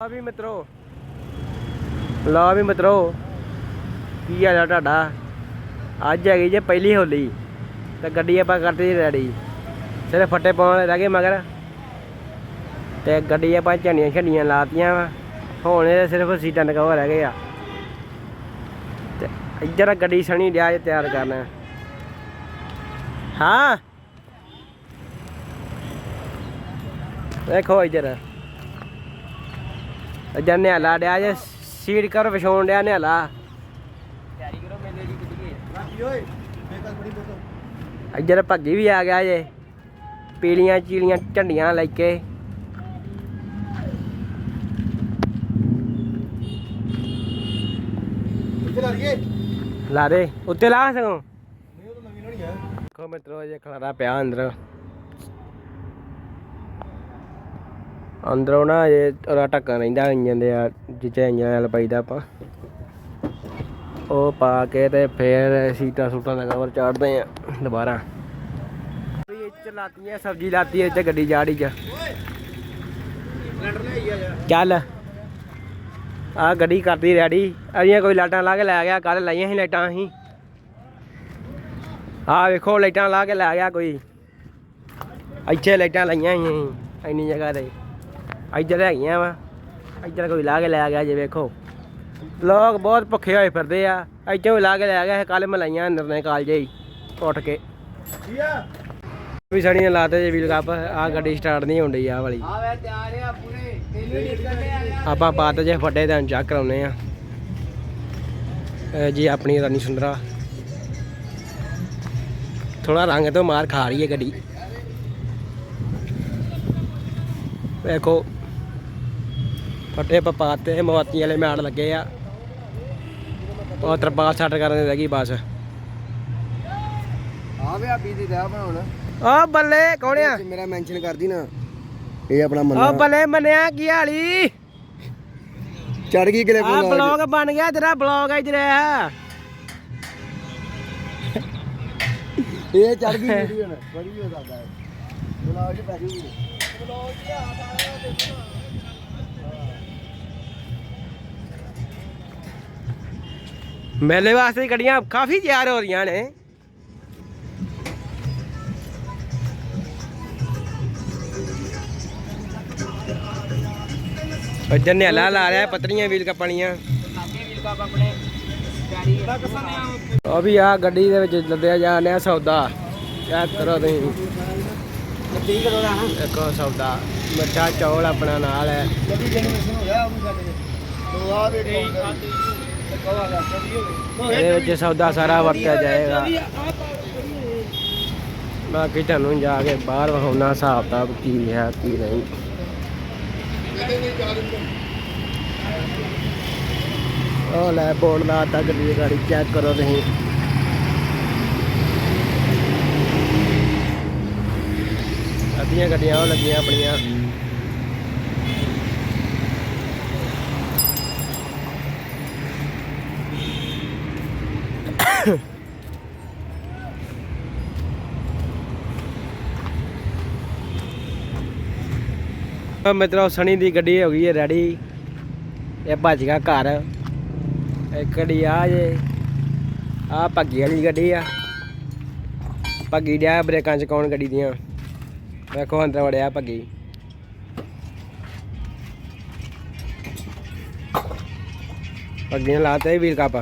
ਆ ਵੀ ਮਿੱਤਰੋ। ਲਾ ਵੀ ਮਿੱਤਰੋ। ਕੀ ਹਾਲ ਆ ਤੁਹਾਡਾ? ਅੱਜ ਹੈਗੀ ਜੇ ਪਹਿਲੀ ਹੋਲੀ, ਤੇ ਗੱਡੀ ਆਪਾਂ ਕਰਤੀ ਰੈਡੀ। ਸਿਰਫ ਫੱਟੇ ਪਾਉਣ ਰਹਿ ਗਏ ਮਗਰ। ਤੇ ਗੱਡੀ ਆਪਾਂ ਝੰਡੀਆਂ ਛੰਡੀਆਂ ਲਾਤੀਆਂ ਵਾ। ਹੁਣ ਇਹ ਸਿਰਫ ਸੀਟਾਂ ਨਕਵਾ ਰਹਿ ਗਏ ਆ। ਤੇ ਇੱਧਰ ਗੱਡੀ ਸਣੀ ਡਿਆ ਜੇ ਤਿਆਰ ਕਰਨਾ। ਹਾਂ। ਦੇਖੋ ਇੱਧਰ। ਇੱਧਰ ਨਿਆਲਾ ਡਿਆ ਜੇ ਸੀਟ ਕਰ ਵਿਛਾਉਣ ਡਿਆ ਨਿਆਲਾ ਤਿਆਰੀ ਕਰੋ ਮੇਲੇ ਦੀ ਕਿੱਡੀਏ ਰਾਜੀ ਓਏ ਬੇਕਲ ਬੜੀ ਬੋਤਲ। ਇੱਧਰ ਭੱਗੀ ਵੀ ਆ ਗਿਆ ਜੇ ਪੀਲੀਆਂ ਚੀਲੀਆਂ ਝੰਡੀਆਂ ਲੈ ਕੇ। ਲਾ ਦੇ ਉੱਤੇ ਲਾ ਸਗੋਂ ਨਹੀਂ ਉਹ ਤਾਂ ਨਵੀਂ ਹੋਣੀ ਹੈ ਦੇਖੋ ਮਿੱਤਰੋ ਜੇ ਖਲਾਰਾ ਪਿਆ ਅੰਦਰ। ਅੰਦਰੋਂ ਨਾ ਇਹ ਉਹਦਾ ਢੱਕਣ ਰਹਿੰਦਾ ਇੰਜਨ ਦੇ ਜਿੱਚੇ ਇੰਜਨ ਨਾਲ ਪਾਈਦਾ ਆਪਾਂ। ਉਹ ਪਾ ਕੇ ਤੇ ਫੇਰ ਸੀਟਾਂ ਸੂਟਾਂ ਦਾ ਕਵਰ ਚਾੜਦੇ ਆ ਦੁਬਾਰਾ। ਵੀ ਇਹ ਚ ਲਾਤੀਆਂ ਸਬਜ਼ੀ ਲਾਤੀ ਇਹ ਚ ਗੱਡੀ ਜਾੜੀ ਚ। ਚੱਲ। ਆ ਗੱਡੀ ਕਰਦੀ ਰੈਡੀ। ਅਜੀਆਂ ਕੋਈ ਲਾਈਟਾਂ ਲਾ ਕੇ ਲੈ ਗਿਆ ਕੱਲ ਲਾਈਆਂ ਸੀ ਲਾਈਟਾਂ ਅਸੀਂ। ਆ ਵੇਖੋ, ਲਾਈਟਾਂ ਲਾ ਕੇ ਲੈ ਗਿਆ ਕੋਈ। ਇੱਥੇ ਲਾਈਟਾਂ ਲਾਈਆਂ ਸੀ ਅਸੀਂ, ਇੰਨੀ ਜਗ੍ਹਾ ਤੇ। ਇੱਧਰ ਹੈਗੀਆਂ ਵਾ। ਇੱਧਰ ਕੋਈ ਲਾ ਕੇ ਲੈ ਗਿਆ ਜੇ ਵੇਖੋ। ਲੋਕ ਬਹੁਤ ਭੁੱਖੇ ਹੋਏ ਫਿਰਦੇ ਆ। ਇੱਥੇ ਵੀ ਲਾ ਕੇ ਲੈ ਗਿਆ ਕੱਲ ਮਲਾਈਆਂ ਨਿਰਣੇ ਕਾਲਜੇ ਹੀ ਉੱਠ ਕੇ। ਵੀ ਨੇ ਲਾਤੇ ਜੇ ਵੀਲ ਕੱਪ ਆ ਗੱਡੀ ਸਟਾਰਟ ਨਹੀਂ ਹੁੰਦੀ ਆ ਵਾਲੀ ਆਪਾਂ ਪਾਤ ਜੇ ਫੱਟੇ ਤੇ ਚੈੱਕ ਕਰਾਉਨੇ ਆ। ਜੀ ਆਪਣੀ ਰਾਨੀ ਸੁੰਦਰਾ। ਥੋੜਾ ਰੰਗ ਤੋਂ ਮਾਰ ਖਾ ਰਹੀ ਹੈ ਗੱਡੀ। ਵੇਖੋ। ਫੱਟੇ ਪਪਾਤੇ ਮਵਾਤੀ ਵਾਲੇ ਮੈੜ ਲੱਗੇ ਆ। ਉਹ ਤਰਪਾਲ ਛੱਡ ਕਰਨ ਦੇ ਰਹਿ ਗਈ ਬਸ। ਆ ਵੇ ਆ ਬੀਜੀ ਦਾ ਬਣਾਉਣ ਓ ਬੱਲੇ ਕੌਣਿਆ ਮੇਰਾ ਮੈਂਸ਼ਨ ਕਰਦੀ ਨਾ। ਇਹ ਆਪਣਾ ਓ ਮੰਨਾ ਬੱਲੇ ਮੰਨਿਆ ਕੀ ਹਾਲੀ? ਚੜ ਗਈ ਕਿਲੇ ਆ ਬਲੌਗ ਬਣ ਗਿਆ ਤੇਰਾ ਬਲੌਗ ਇਧਰ ਆ। ਇਹ ਚੜ ਗਈ ਵੀਡੀਓ ਨਾ ਬੜੀ ਹੋ ਸਕਦਾ ਹੈ। ਬੁਲਾਓ ਜੀ ਪੈਸੇ ਵੀ ਮੇਲੇ ਵਾਸਤੇ ਗੱਡੀਆਂ ਕਾਫੀ ਤਿਆਰ ਹੋ ਰਹੀਆਂ ਨੇ। ਇੱਧਰ ਨਿਆਲਾ ਲਾ ਰਿਹਾ ਪਤਰੀਆਂ ਵੀਲ ਕੱਪਣੀਆਂ ਉਹ ਵੀ ਆ ਗੱਡੀ ਦੇ ਵਿੱਚ ਲੱਦਿਆ ਜਾ ਰਿਹਾ ਸੌਦਾ। ਚੈੱਕ ਕਰੋ ਤੁਸੀਂ ਗੱਡੀ ਕਦੋਂ ਦਾ ਦੇਖੋ ਸੌਦਾ। ਮਿੱਠਾ ਚੌਲ ਆਪਣਾ ਨਾਲ ਹੈ। ਗੱਡੀ ਜਨਰੇਸ਼ਨ ਹੋ ਗਿਆ ਉਹ ਵੀ ਸਾਡੇ ਤੋਂ ਆ ਵੇ ਇਹਦੇ ਵਿੱਚ ਸੌਦਾ ਸਾਰਾ ਵਰਤਿਆ ਜਾਏਗਾ। ਬਾਕੀ ਤੁਹਾਨੂੰ ਜਾ ਕੇ ਬਾਹਰ ਵਿਖਾਉਣਾ, ਹਿਸਾਬ ਕਿਤਾਬ ਕੀ ਹੈ, ਕੀ ਨਹੀਂ। ਉਹ ਲੈ, ਬੋਰਡ ਲਾਤਾ ਗੱਡੀ ਦੀ ਗਾੜੀ ਚੈੱਕ ਕਰੋ ਤੁਸੀਂ। ਅੱਧੀਆਂ ਗੱਡੀਆਂ ਉਹ ਲੱਗੀਆਂ ਆਪਣੀਆਂ। ਆ ਮਿੱਤਰੋ, ਸਣੀ ਦੀ ਗੱਡੀ ਹੋ ਗਈ ਹੈ ਰੈਡੀ ਇਹ ਭੱਜ ਗਿਆ ਘਰ। ਇਹ ਗੱਡੀ ਆ ਜੇ? ਆ ਭੱਗੀ ਵਾਲੀ ਗੱਡੀ ਆ। ਭੱਗੀ ਡਿਆ ਬ੍ਰੇਕਾਂ ਚ ਕੌਣ ਗੱਡੀ ਦੀਆਂ? ਵੇਖੋ, ਅੰਦਰ ਵੜਿਆ ਭੱਗੀ। ਭੱਗੀ ਨੇ ਲਾਤੇ ਵੀਰ ਕੱਪ।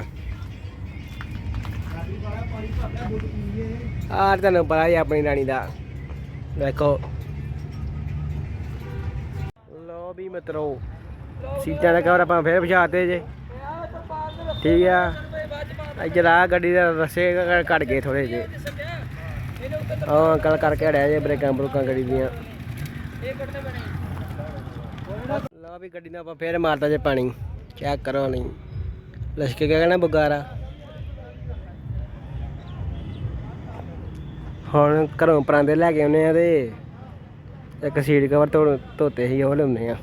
ਆ ਤੁਹਾਨੂੰ ਪਤਾ ਹੀ ਆਪਣੀ ਰਾਣੀ ਦਾ। ਵੇਖੋ। ਮਿੱਤਰੋ ਸੀਟਾਂ ਦਾ ਕਵਰ ਆਪਾਂ ਫੇਰ ਵਿਛਾਤੇ ਜੇ। ਠੀਕ ਆ। ਇੱਧਰ ਆ ਗੱਡੀ ਦੇ ਰਸੇ ਘਟ ਗਏ ਥੋੜੇ ਜੇ ਹਾਂ ਅੰਕਲ ਕਰਕੇ ਹੜਿਆ ਜੇ ਬ੍ਰੇਕਾਂ ਬਰੂਕਾਂ ਗੱਡੀ ਦੀਆਂ। ਲਓ ਵੀ ਗੱਡੀ ਨਾਲ ਆਪਾਂ ਫੇਰ ਮਾਰਤਾ ਜੇ ਪਾਣੀ। ਚੈੱਕ ਕਰੋ ਨਹੀਂ ਲਸ਼ਕੇ ਗਿਆ ਨਾ ਬੁਗਾਰਾ? ਹੁਣ ਘਰੋਂ ਪਰਾਂਦੇ ਲੈ ਕੇ ਆਉਨੇ ਆ ਤੇ ਇੱਕ ਸੀਟ ਕਵਰ ਧੋ ਧੋਤੇ ਸੀ, ਉਹ ਲਿਆਉਂਦੇ ਆ।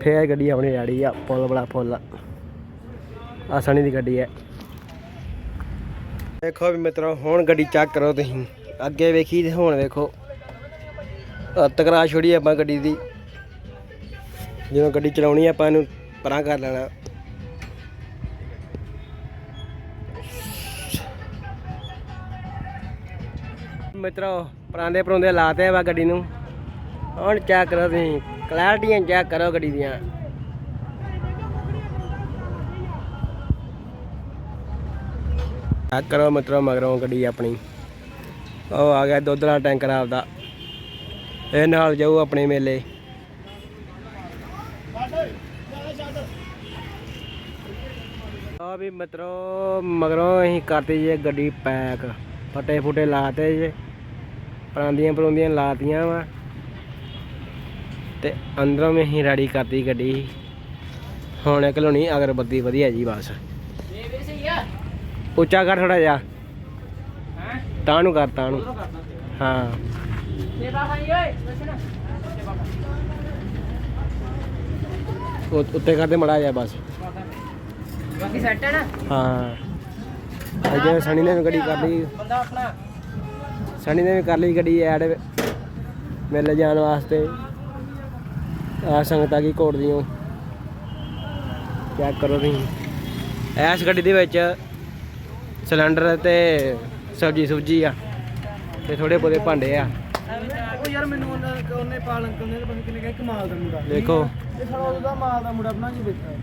ਫੇਰ ਗੱਡੀ ਆਪਣੀ ਰੈਡੀ ਆ ਫੁੱਲ ਬੜਾ ਫੁੱਲ ਆ। ਸਣੀ ਦੀ ਗੱਡੀ ਹੈ। ਦੇਖੋ ਵੀ ਮਿੱਤਰੋ, ਹੁਣ ਗੱਡੀ ਚੈੱਕ ਕਰੋ ਤੁਸੀਂ। ਅੱਗੇ ਵੇਖੀ ਤੇ ਹੁਣ ਵੇਖੋ। ਤਕਰਾ ਛੋੜੀ ਆਪਾਂ ਗੱਡੀ ਦੀ। ਜਦੋਂ ਗੱਡੀ ਚਲਾਉਣੀ ਆਪਾਂ ਇਹਨੂੰ ਪਰਾਂ ਕਰ ਲੈਣਾ। ਮਿੱਤਰੋ ਪਰਾਂਦੇ ਪਰੋਂਦੇ ਲਾਤੇ ਵਾ ਗੱਡੀ ਨੂੰ। ਹੁਣ ਚੈੱਕ ਕਰੋ ਤੁਸੀਂ। ਕਲੈਰਟੀਆਂ ਚੈੱਕ ਕਰੋ ਗੱਡੀ ਦੀਆਂ। ਚੈੱਕ ਕਰੋ ਮਿੱਤਰੋ, ਮਗਰੋਂ ਗੱਡੀ ਆਪਣੀ। ਉਹ ਆ ਗਿਆ ਦੁੱਧ ਵਾਲਾ ਟੈਂਕਰ ਆਪਦਾ। ਇਹ ਨਾਲ ਜਾਊ ਆਪਣੇ ਮੇਲੇ। ਆ ਵੀ ਮਿੱਤਰੋ, ਮਗਰੋਂ ਅਸੀਂ ਕਰਤੀ ਜੇ ਗੱਡੀ ਪੈਕ। ਫਟੇ ਫੁੱਟੇ ਲਾਤੇ ਜੇ। ਪਰਾਂਦੀਆਂ ਪਰੋਂਦੀਆਂ ਲਾਤੀਆਂ ਵਾ। ਤੇ ਅੰਦਰੋਂ ਵੀ ਅਸੀਂ ਰੈਡੀ ਕਰਤੀ ਗੱਡੀ। ਹੁਣ ਇੱਕ ਲਾਉਣੀ ਅਗਰਬੱਤੀ ਵਧੀਆ ਜੀ ਬਸ। ਉੱਚਾ ਕਰ ਥੋੜਾ ਜਿਹਾ। ਤਾਂ ਨੂੰ ਕਰ ਤਾਂ ਨੂੰ ਹਾਂ ਉੱਤੇ ਕਰਦੇ ਮੜਾ ਜਾ ਬਸ। ਬਾਕੀ ਸੈੱਟ ਹੈ। ਨਾ ਹਾਂ ਅਜੇ ਸਣੀ ਨੇ ਗੱਡੀ ਕਰ ਲਈ। ਬੰਦਾ ਆਪਣਾ ਸਣੀ ਨੇ ਵੀ ਕਰ ਲਈ ਗੱਡੀ ਐਡ ਮੇਲੇ ਜਾਣ ਵਾਸਤੇ। ਆ ਸੰਗਤਾਂ ਕੀ ਕੋਟ ਦੀਆਂ। ਚੈੱਕ ਕਰੋ ਤੁਸੀਂ? ਐਸ ਗੱਡੀ ਦੇ ਵਿੱਚ ਸਿਲੰਡਰ ਤੇ ਸਬਜੀ ਸੁਬਜੀ ਆ ਤੇ ਥੋੜੇ ਬਹੁਤੇ ਭਾਂਡੇ ਆ। ਉਹ ਯਾਰ ਮੈਨੂੰ ਉਹਨਾਂ ਪਾਲ ਅੰਕਲ ਨੇ ਪਤਾ ਕਿੰਨੇ ਕਿਹਾ ਕਮਾਲ ਦਾ ਮੁੰਡਾ। ਦੇਖੋ। ਇਹ ਸਾਲਾ ਉਹਦਾ ਮਾਲ ਦਾ ਮੁੰਡਾ ਬਣਾ ਕੇ ਬੈਠਾ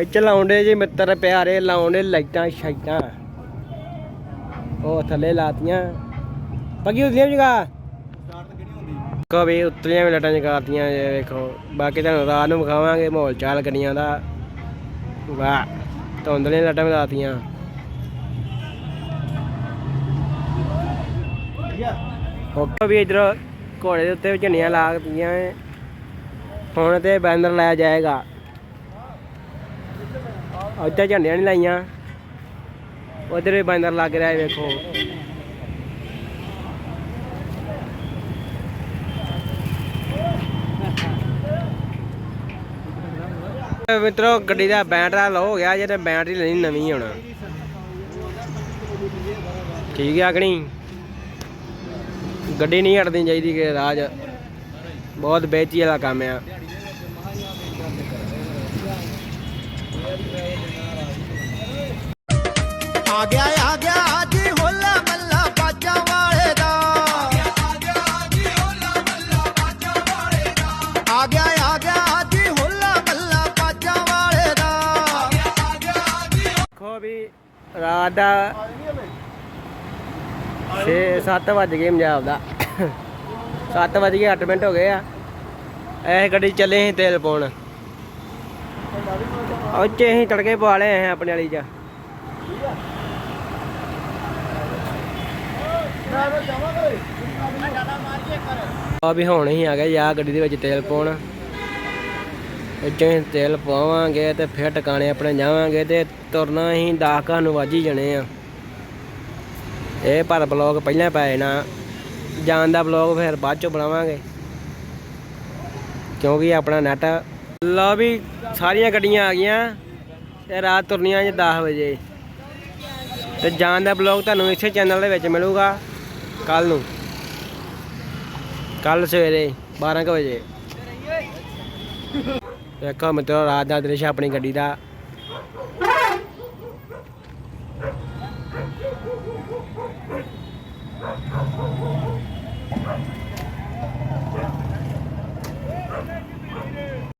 ਇੱਥੇ ਲਾਉਂਦੇ ਜੀ ਮਿੱਤਰ ਪਿਆਰੇ ਲਾਉਂਦੇ ਲਾਈਟਾਂ ਸ਼ਾਈਟਾਂ। ਉਹ ਥੱਲੇ ਲਾਤੀਆਂ। ਪੱਕੀ ਹੁੰਦੀਆਂ ਜਗਾ ਕਵੇ ਉੱਤਰੀਆਂ ਵੀ ਲਾਈਟਾਂ ਜਗਾਤੀਆਂ ਜੇ ਵੇਖੋ। ਬਾਕੀ ਤੁਹਾਨੂੰ ਰਾਤ ਨੂੰ ਵਿਖਾਵਾਂਗੇ ਮਾਹੌਲ ਚਾਲ ਗੱਡੀਆਂ ਦਾ। ਵਾਹ, ਧੁੰਦਲੀਆਂ ਲਾਈਟਾਂ ਵੀ ਲਾਤੀਆਂ। ਵੀ ਇਧਰ ਘੋੜੇ ਦੇ ਉੱਤੇ ਵੀ ਝੰਡੀਆਂ ਲਾਤੀਆਂ ਏ। ਹੁਣ ਤੇ ਬੈਨਰ ਲਾਇਆ ਜਾਏਗਾ। ਉੱਤੇ ਝੰਡੀਆਂ ਨਹੀਂ ਲਾਈਆਂ। ਉਧਰ ਵੀ ਬੈਨਰ ਲੱਗ ਰਿਹਾ ਵੇਖੋ। ਮਿੱਤਰੋ, ਗੱਡੀ ਦਾ ਬੈਟਰਾ ਲੋ ਹੋ ਗਿਆ ਜਿਹੜੇ ਬੈਟਰੀ ਲੈਣੀ ਨਵੀਂ ਹੁਣ। ਠੀਕ ਆ ਕਿ ਨਹੀਂ? ਗੱਡੀ ਨਹੀਂ ਹਟਣੀ ਚਾਹੀਦੀ ਕਿ ਰਾਜ। ਬਹੁਤ ਬੇਚੀ ਵਾਲਾ ਕੰਮ ਆ। ਆ ਗਿਆ ਆ ਗਿਆ। ਰਾਤ ਦਾ 6 7 ਵੱਜ ਗਏ ਪੰਜਾਬ ਦਾ। 7 ਵੱਜ ਗਏ 8 ਮਿੰਟ ਹੋ ਗਏ ਆ। ਇਹ ਗੱਡੀ ਚੱਲੇ ਅਸੀਂ ਤੇਲ ਪਾਉਣ। ਉਹ ਅਸੀਂ ਤੜਕੇ ਪਵਾ ਲਏ ਅਸੀਂ ਆਪਣੇ ਵਾਲੀ ਚ। ਆ ਵੀ ਹੁਣ ਹੀ ਆ ਗਏ ਯਾ ਗੱਡੀ ਦੇ ਵਿੱਚ ਤੇਲ ਪਾਉਣ। ਇੱਥੇ ਅਸੀਂ ਤੇਲ ਪਾਵਾਂਗੇ ਤੇ ਫਿਰ ਟਿਕਾਣੇ ਆਪਣੇ ਜਾਵਾਂਗੇ ਤੇ ਤੁਰਨਾ ਅਸੀਂ ਦਾਖਾਂ ਨੂੰ ਵੱਜ ਹੀ ਜਾਣੇ ਆ। ਇਹ ਪਰ ਬਲੌਗ ਪਹਿਲਾਂ ਪੈ ਜਾਣਾ ਜਾਣ ਦਾ ਬਲੌਗ ਫਿਰ ਬਾਅਦ ਚੋਂ ਬਣਾਵਾਂਗੇ। ਕਿਉਂਕਿ ਆਪਣਾ ਨੈਟ ਲਓ ਵੀ ਸਾਰੀਆਂ ਗੱਡੀਆਂ ਆ ਗਈਆਂ ਤੇ ਰਾਤ ਤੁਰਨੀਆਂ ਜੀ 10 ਵਜੇ। ਤੇ ਜਾਣ ਦਾ ਬਲੌਗ ਤੁਹਾਨੂੰ ਇਸੇ ਚੈਨਲ ਦੇ ਵਿੱਚ ਮਿਲੂਗਾ ਕੱਲ ਨੂੰ। ਕੱਲ ਸਵੇਰੇ 12 ਕੁ ਵਜੇ। ਦੇਖੋ ਮਿੱਤਰੋ ਰਾਤ ਦਾ ਦ੍ਰਿਸ਼ ਆਪਣੀ ਗੱਡੀ ਦਾ।